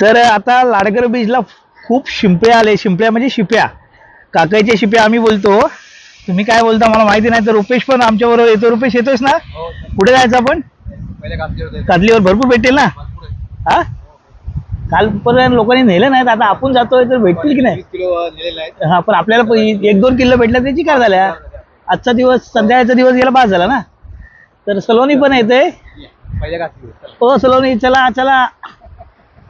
तर आता लाडकर बीचला खूप शिंपे आले. शिंपल्या म्हणजे शिप्या. काकाईच्या शिप्या आम्ही बोलतो. तुम्ही काय बोलता मला माहिती नाही तर रुपेश पण आमच्या बरोबर येतो. रुपेश येतोस ना? कुठे जायचं आपण? कातलीवर भरपूर भेटेल ना? हा? कालपर्यंत लोकांनी नेलं नाहीत. आता आपण जातोय तर भेटतील की नाही? हा पण आपल्याला एक दोन किलो भेटल्या त्याची काय झाल्या? आजचा दिवस संध्याकाळचा दिवस गेला पास झाला ना? तर सलोनी पण येते हो सलोनी चला चला.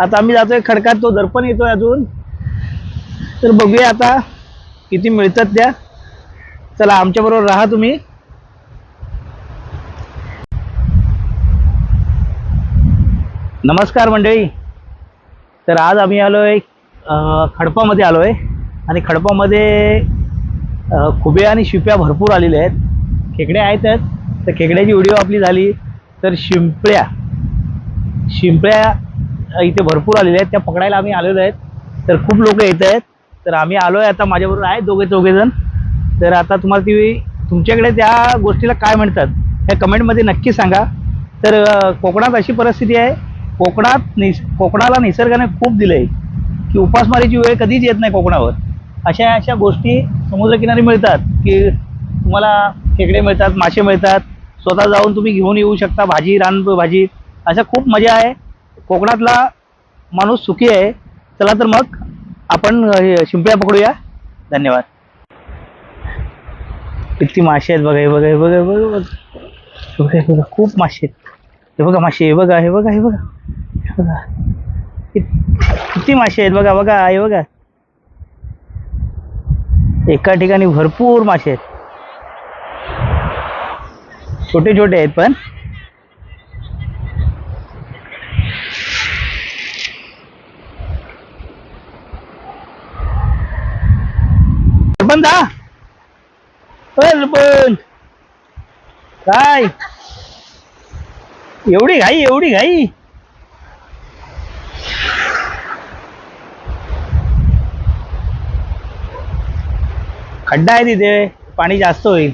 आता आम्ही जातोय खडकात तो दर्पण येतोय अजून. तर बघूया आता किती मिळतात त्या. चला आमच्या बरोबर राहा तुम्ही. नमस्कार मंडळी. तर आज आम्ही आलोय खडपामध्ये आलोय. आणि खडपामध्ये खुबे आणि शिप्या भरपूर आलेल्या आहेत. खेकड्या आहेतच तर खेकड्याची व्हिडिओ आपली झाली. तर शिंपळ्या. शिंपळ्या इथे भरपूर आलेले आहेत. त्या पकडायला आम्ही आलेलो आहेत. तर खूप लोक येत आहेत. तर आम्ही आलो आहे आता माझ्याबरोबर आहेत दोघे चौघे जण तर आता तुम्हाला ती तुमच्याकडे त्या गोष्टीला काय म्हणतात हे कमेंटमध्ये नक्की सांगा. तर कोकणात अशी परिस्थिती आहे. कोकणात निस कोकणाला निसर्गाने खूप दिलं आहे की उपासमारीची वेळ कधीच येत नाही कोकणावर. अशा अशा गोष्टी समुद्रकिनारी मिळतात की तुम्हाला खेकडे मिळतात मासे मिळतात. स्वतः जाऊन तुम्ही घेऊन येऊ शकता भाजी रान भाजी. अशा खूप मजा आहे. कोकणातला माणूस सुखी आहे. चला तर मग आपण अ, पकडूया. धन्यवाद. किती मासे आहेत बघा हे बघा हे बघा हे बघा बघा. हे बघा खूप मासे आहेत. हे बघा मासे हे बघा हे बघा हे बघा. हे बघा. किती मासे आहेत बघा बघा हे बघा. एका ठिकाणी भरपूर मासे आहेत. छोटे छोटे आहेत पण. बंद हा. पण काय? एवढी घाई एवढी घाई. खड्डा आहे तिथे पाणी जास्त होईल.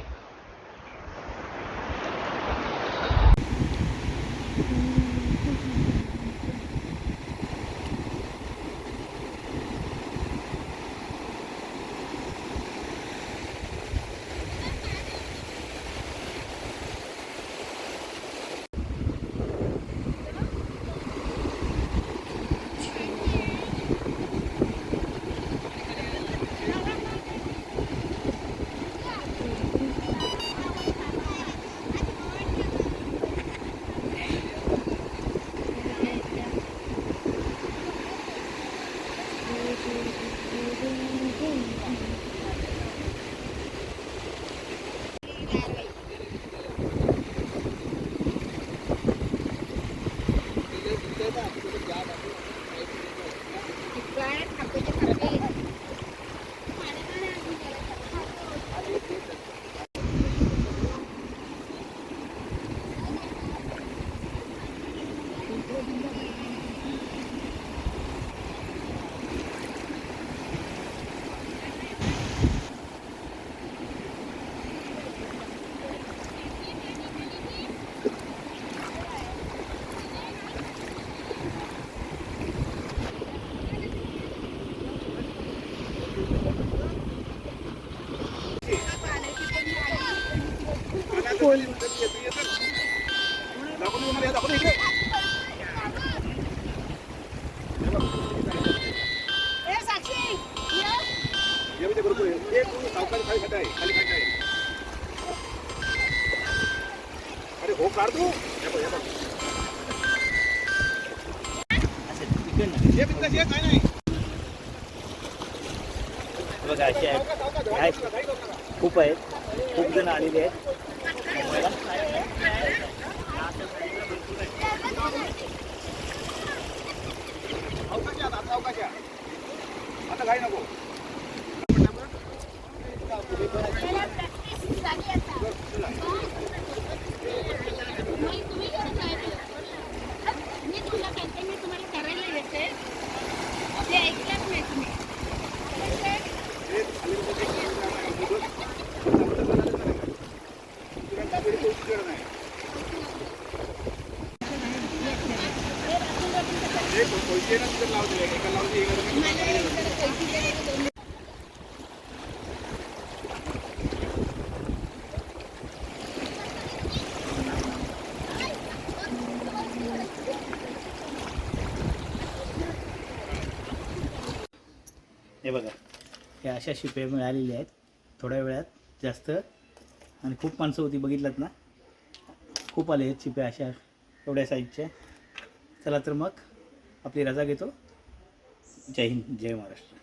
ये. अरे हो काढ तू काय नाही बघा असे आहेत. खूप आहेत खूप जण आलेले आहेत आता आता काही नको त्याला practice झाली आता. नाही, तुम्ही घेऊन जायचं. मी तुला सांगते, मी तुम्हाला करायला देते. ते ऐकलंच नाही तुम्ही. तुरंत घरी पोहोचू देणार नाही. हे पैसे ना तिथे लावते एका लावते एका लावते. मला एक जरा पैसे दे हे बघा हे अशा शिपे मिळालेल्या आहेत. थोड्या वेळात जास्त. आणि खूप माणसं होती बघितलात ना? खूप आले आहेत शिप्या अशा एवढ्या साईजच्या चला तर मग. आपली रजा घेतो. जय हिंद जय महाराष्ट्र.